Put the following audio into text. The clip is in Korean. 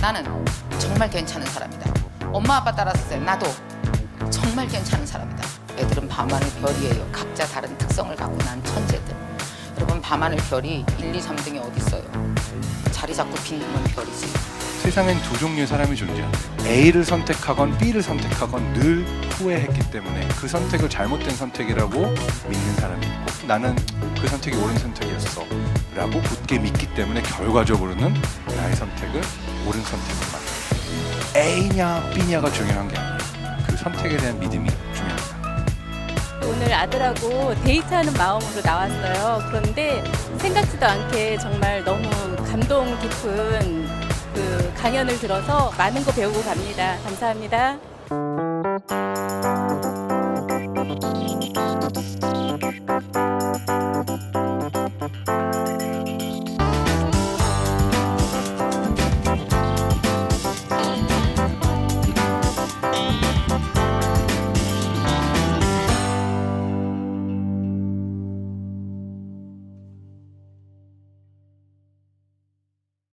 나는 정말 괜찮은 사람이다. 엄마 아빠 따라서 나도 정말 괜찮은 사람이다. 애들은 밤하늘 별이에요. 각자 다른 특성을 갖고 난 천재들. 여러분 밤하늘 별이 1, 2, 3등이 어디 있어요? 자리 잡고 빌리면 별이지. 세상엔 두 종류의 사람이 존재한다. A를 선택하건 B를 선택하건 늘 후회했기 때문에 그 선택을 잘못된 선택이라고 믿는 사람이 있고 나는 그 선택이 옳은 선택이었어 라고 굳게 믿기 때문에 결과적으로는 나의 선택을 옳은 선택으로 만들어 A냐 B냐가 중요한 게 아니에요 그 선택에 대한 믿음이 중요합니다 오늘 아들하고 데이트하는 마음으로 나왔어요. 그런데 생각지도 않게 정말 너무 감동 깊은 그 강연을 들어서 많은 거 배우고 갑니다. 감사합니다.